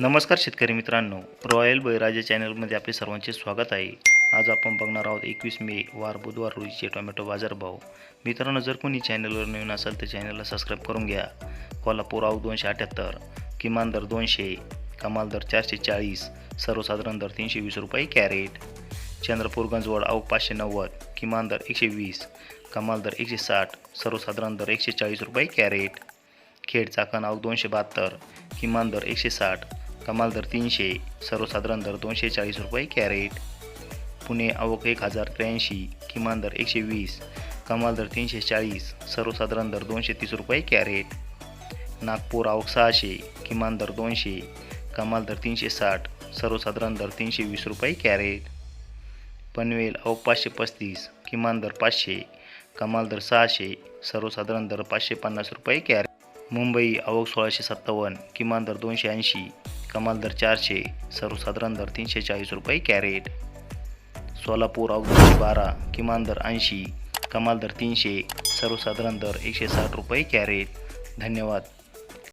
नमस्कार शेतकरी मित्रांनो. रॉयल बळीराजा चॅनलमध्ये आपले सर्वांचे स्वागत आहे. आज आपण बघणार आहोत एकवीस मे वार बुधवार रोजीचे टोमॅटो बाजारभाव मित्रांनो जर कोणी चॅनलवर नवीन असाल तर चॅनलला सबस्क्राईब करून घ्या. कोल्हापूर आऊ दोनशे अठ्याहत्तर किमान दर दोनशे कमाल दर चारशे चाळीस सर्वसाधारण दर तीनशे वीस रुपये कॅरेट. चंद्रपूर गंजवड आऊ पाचशे नव्वद किमान दर एकशे वीस कमाल दर एकशे साठ सर्वसाधारण दर एकशे चाळीस रुपये कॅरेट. खेड चाकण आऊ दोनशे बहात्तर किमान दर एकशे साठ कमाल दर तीनशे सर्वसाधारण दर दोनशे चाळीस रुपये कॅरेट. पुणे आवक एक हजार त्र्याऐंशी किमान दर एकशे वीस कमाल दर तीनशे चाळीस सर्वसाधारण दर दोनशे तीस रुपये कॅरेट. नागपूर आवक सहाशे किमान दर दोनशे कमाल दर तीनशे साठ सर्वसाधारण दर तीनशे वीस रुपये कॅरेट. पनवेल आवक पाचशे पस्तीस किमान दर पाचशे कमाल दर सहाशे सर्वसाधारण दर पाचशे पन्नास रुपये कॅरेट. मुंबई आवक सोळाशे सत्तावन्न किमान दर दोनशे ऐंशी कमाल दर चारशे सर्वसाधारण दर तीनशे चाळीस रुपये कॅरेट. सोलापूर आवक बारा किमान दर ऐंशी कमाल दर तीनशे सर्वसाधारण दर एकशे साठ रुपये कॅरेट. धन्यवाद.